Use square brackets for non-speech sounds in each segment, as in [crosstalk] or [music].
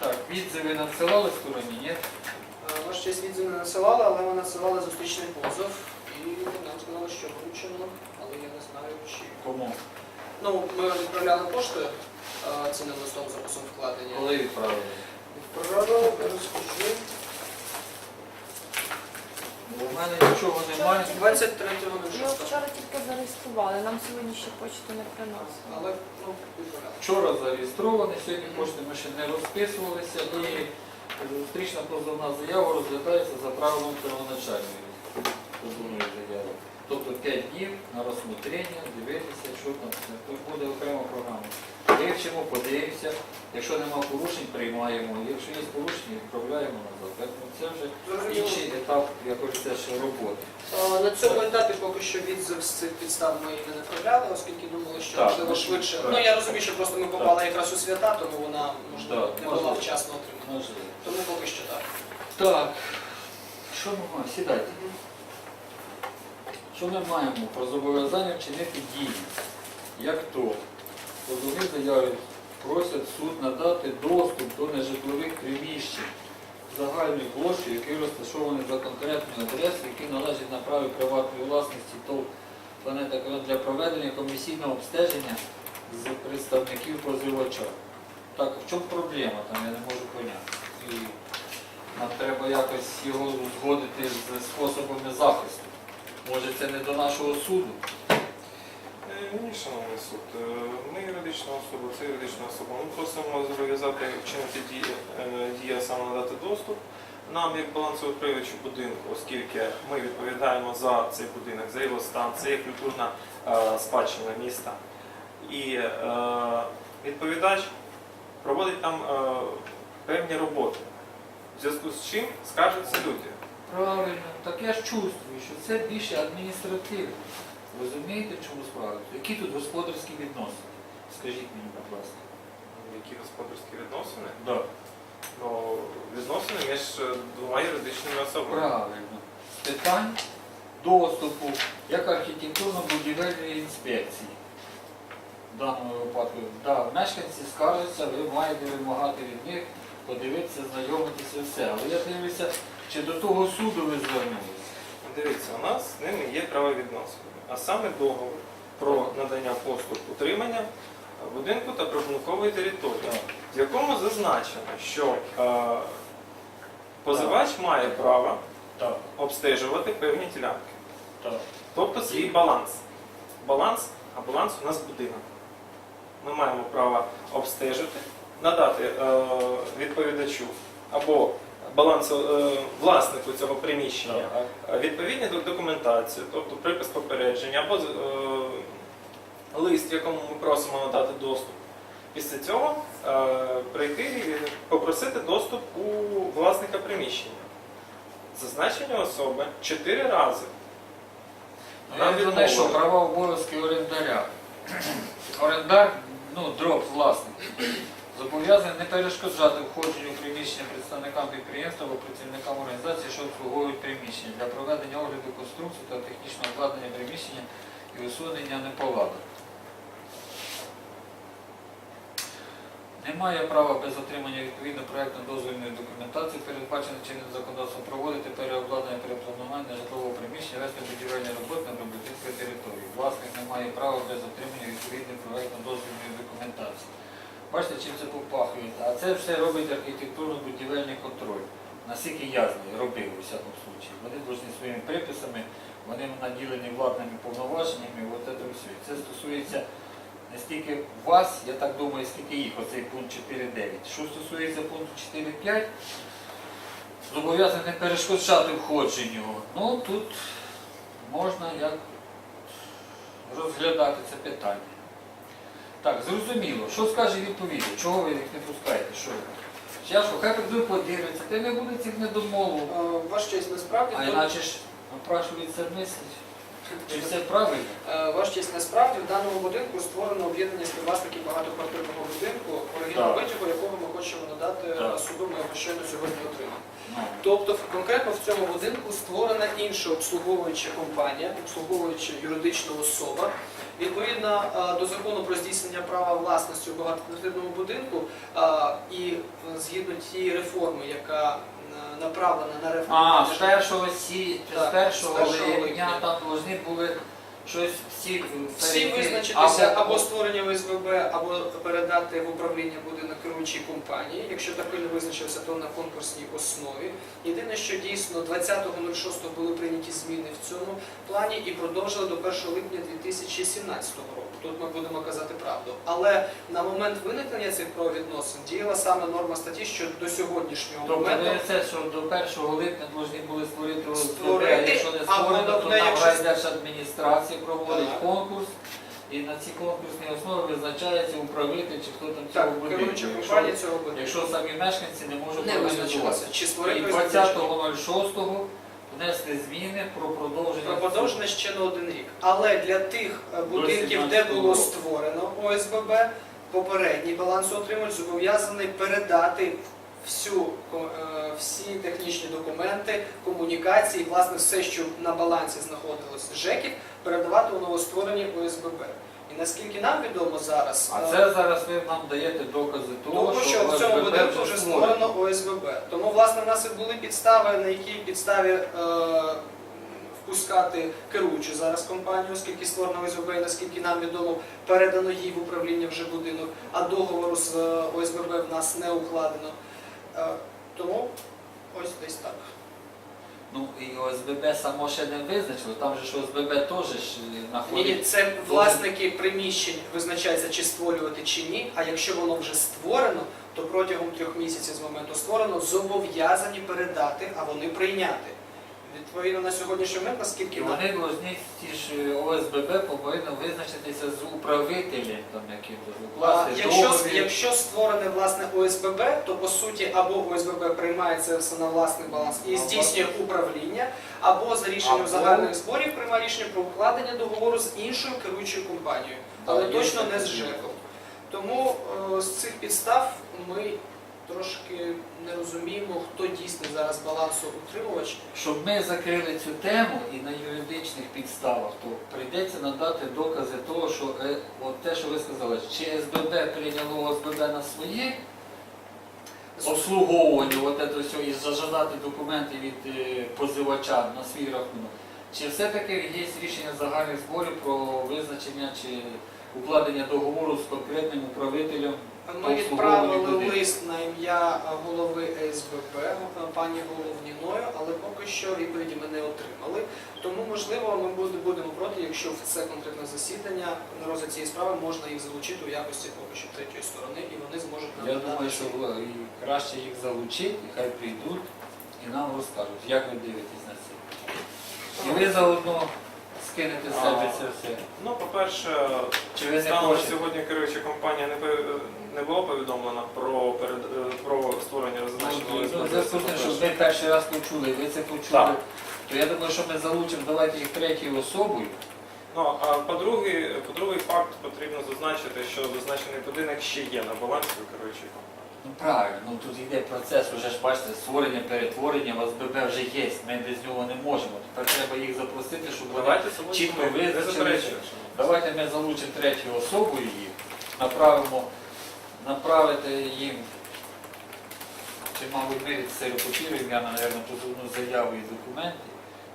Так, відзиви надсилали стороні, ні? Е, Ваш честь відзиви не надсилали, але ми надсилали зустрічний позов. І нам сказали, що вручено, але я не знаю, чи. Кому? Ну, ми відправляли поштою е, цінним листом записом вкладення. Коли відправили? Відправили, розкажу. Бо в мене нічого немає. 23 Його листопада. вчора тільки зареєстрували, нам сьогодні ще почту не приносили. Але, ну. Вчора зареєстрований, сьогодні кошти ми ще не розписувалися і зустрічна позовна заява розглядається за правилом первоначальної позовної заяви. Тобто 5 днів на розсмотрення, дивитися, що там. Тут буде окрема програма. Вивчимо, подивимося. Якщо нема порушень, приймаємо. Якщо є порушення, відправляємо назад. Тому це вже інший етап якось теж роботи. На цьому етапі поки що відзив з цих підстав ми її не направляли, оскільки думали, що Так, можливо ну, швидше. так. Ну я розумію, що просто ми попали якраз у свята, тому вона можливо Так, не була можливо. вчасно отримана. Можливо. Тому поки що так. Так, що ми маємо? Сідайте. Що ми маємо про зобов'язання вчинити дії? Як то? Позовні заяви просять суд надати доступ до нежитлових приміщень загальної площі, які розташовані за конкретною адресою, які належать на праві приватної власності ТОВ «Планета Крон» для проведення комісійного обстеження з представників позивача. Так, в чому проблема? Там я не можу поняти. І нам треба якось його узгодити з способами захисту. Може це не до нашого суду? Е, Ні, шановний суд, е, ми юридична особа, це юридична особа. Ми просимо зобов'язати вчинити дії, е, дія саме надати доступ нам як балансоутримувачу будинку, оскільки ми відповідаємо за цей будинок, за його стан, це є культурна е, спадщина міста. І відповідач проводить там певні роботи, в зв'язку з чим скаржаться люди. Правильно, так я ж чувствую, що це більше адміністративно. Розумієте, в чому справа? Які тут господарські відносини? Скажіть мені, будь ласка. Які господарські відносини? Да. Ну, відносини між е, двома юридичними особами. Правильно. З питань доступу, як архітектурно-будівельної інспекції. В даному випадку, да, мешканці скаржаться, ви маєте вимагати від них, подивитися, знайомитися все. Але я дивлюся, чи до того суду ви звернулися. Дивіться, у нас з ними є правовідносини, а саме договор про надання послуг утримання будинку та прибудинкової території, в якому зазначено, що е, позивач має право Так, обстежувати певні ділянки, так. тобто свій баланс. Баланс, а баланс у нас будинок. Ми маємо право обстежити, надати е, відповідачу або балансу е, власнику цього приміщення відповідні до документації, тобто припис попередження або е, лист, якому ми просимо надати доступ. Після цього е, прийти і попросити доступ у власника приміщення. Зазначені особи чотири рази. Ну, Я не знайшов права обов'язки орендаря. [clears throat] Орендар, ну, дроб власник, зобов'язаний не перешкоджати входженню в приміщення представникам підприємства або працівникам організації, що обслуговують приміщення для проведення огляду конструкції та технічного обладнання приміщення і усунення неполадок. Немає права без отримання відповідно проєктно-дозвільної документації, передбачено чинним законодавством, проводити переобладнання перепланування житлового приміщення, вести будівельні роботи на Роботинській території. Власник не має права без отримання відповідної проєктно-дозвільної документації. Бачите, чим це попахує? А це все робить архітектурно-будівельний контроль. Наскільки я знаю, робив у всякому случаї. Вони повинні своїми приписами, вони наділені владними повноваженнями, от це все. Це стосується не стільки вас, я так думаю, скільки їх, оцей пункт 4.9. Що стосується пункту 4.5, зобов'язаний перешкоджати входженню. Ну тут можна як розглядати це питання. Так, зрозуміло. Що скаже відповідь? Чого ви їх не пускаєте? Що? ви? Тяжко, хай прийдуть подивляться, та не буде цих недомовок. Е, Ваш честь насправді А іначе ж напрашується мислить. Чи все правильно? Е, Ваш честь насправді в даному будинку створено об'єднання співвласників багатоквартирного будинку, оригінал витягу, якого ми хочемо надати Так. суду, ми його щойно сьогодні отримали. Ну, Тобто конкретно в цьому будинку створена інша обслуговуюча компанія, обслуговуюча юридична особа. Відповідно е, до закону про здійснення права власності у багатоквартирному будинку е, і згідно тієї реформи, яка е, направлена на реформу. А, з 1 сі, з першого першого липня. там повинні були щось всі Всі перейти, визначитися або створення ОСББ, або передати в управління будинок керуючій компанії. Якщо таки не визначився, то на конкурсній основі. Єдине, що дійсно 20.06 були прийняті зміни в цьому плані і продовжили до 1 липня 2017 року. Тут ми будемо казати правду. Але на момент виникнення цих правовідносин діяла саме норма статті, що до сьогоднішнього Тобто моменту це, що до 1 липня повинні були створити ОСББ, Створити, якщо не а створено, то головне, там якщо- райдержадміністрація проводить Так. конкурс, і на цій конкурсній основі визначається управитель чи хто там цього керуюча Якщо- цього буде Якщо самі мешканці не можуть не організувати. І 20.06 внесли зміни про продовження. Про подовження ще на один рік. Але для тих е, будинків, де було створено ОСББ, попередній балансоутримувач зобов'язаний передати всю, е, всі технічні документи, комунікації, власне, все, що на балансі знаходилось ЖЕКів, передавати у новостворені ОСББ. І наскільки нам відомо зараз, А е, це зараз ви нам даєте докази того, тому що в цьому ОСББ будинку вже створено ОСББ. Тому, власне, в нас і були підстави, на якій підставі е, впускати керуючу зараз компанію, оскільки створено ОСББ, і наскільки нам відомо, передано їй в управління вже будинок, а договору з е, ОСББ в нас не укладено. Е, тому ось десь так. Ну і ОСББ само ще не визначило, там же ж ОСББ теж ж Ні, ні, це власники приміщень визначається, чи створювати чи ні. А якщо воно вже створено, то протягом трьох місяців з моменту створено зобов'язані передати, а вони прийняти. Відповідно на сьогоднішній момент, наскільки І вони повинні ті ж ОСББ повинні визначитися з управителем, там А, укласти якщо, договір. якщо створене власне ОСББ, то по суті або ОСББ приймає це все на власний баланс і Або- здійснює управління, або за рішенням Або- загальних зборів приймає рішення про укладення договору з іншою керуючою компанією, але Так, є точно не з діло. ЖЕКом. Тому е, з цих підстав ми трошки не розуміємо, хто дійсний зараз балансоутримувач. Щоб ми закрили цю тему і на юридичних підставах, то прийдеться надати докази того, що е, от те, що ви сказали, чи СББ прийняло ОСББ на своє обслуговування, от це все, і зажадати документи від е, позивача на свій рахунок. Чи все-таки є рішення загальних зборів про визначення чи укладення договору з конкретним управителем? Ми відправили лист на ім'я голови СББ пані Головніною, але поки що відповіді ми не отримали. Тому, можливо, ми будемо проти, якщо в це конкретне засідання на розгляд цієї справи можна їх залучити у якості поки що третьої сторони, і вони зможуть нам Я надати думаю, що краще їх залучити, хай прийдуть і нам розкажуть, як ви дивитесь на це. І ви заодно скинете з себе це все. Ну, по-перше, Чи ви не станом на хочете? сьогодні керуюча компанія не, пов- не було повідомлена про, перед, е, про створення зазначеного Ну, зв'язку що ви перший раз почули, ви це почули, то я думаю, що ми залучимо, давайте їх третьою особою. Ну, а по-друге, по-другий факт потрібно зазначити, що зазначений будинок ще є на балансі компанії. Ну правильно, ну тут йде процес, уже ж бачите, створення, перетворення, у вас ББ вже є, ми без нього не можемо. Тепер треба їх запросити, щоб Давайте сьогодні чітко визначили. Давайте ми залучимо третю особу її, направимо, направити їм, чи, мабуть, ми ксерокопіруємо, я, мабуть, позовну заяву і документи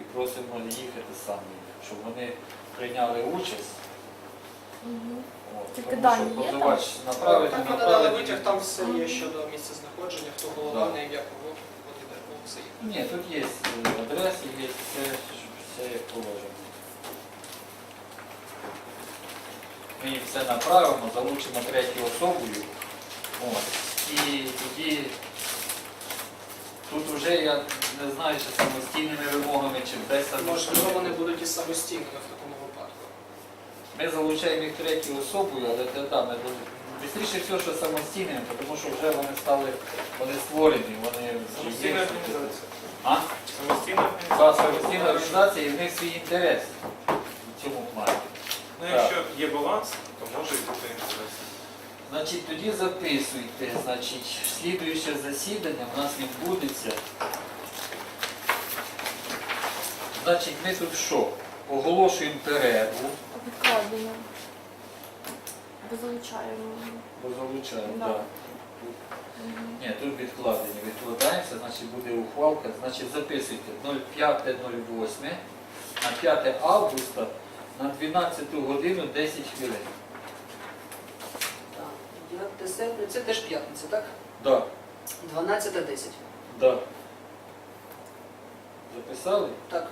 і просимо їхати самі, щоб вони прийняли участь. От, Тільки тому дані що є там? позивач направити, Так, ми надали направити. витяг, там все є щодо місця знаходження, хто на ім'я кого, от іде, все є. Ні, тут є е, адреси, є все, все як положено. Ми все направимо, залучимо третю особою. От. І тоді тут вже я не знаю, чи самостійними вимогами, чи без Можливо, самостійними. вони будуть і самостійними в такому випадку. Ми залучаємо їх третьою особою, але це да, ми Бістріше все, що самостійними, тому що вже вони стали, вони створені, вони Самостійна організація. А? Самостійна організація. самостійна організація і в них свій інтерес в цьому плані. Ну, якщо є баланс, то може бути інтерес. Значить, тоді записуйте, значить, слідуюче засідання в нас відбудеться. Значить, ми тут що? Оголошуємо перерву, Відкладення. Бо залучаємо. бо залучаємо, Да. так. Ні, тут відкладені. Відкладаємося, значить буде ухвалка, значить записуйте 05.08 на 5 августа на 12 годину 10 хвилин. Так, 5 серпня, це теж п'ятниця, так? Да, 12.10. да. Записали? Так.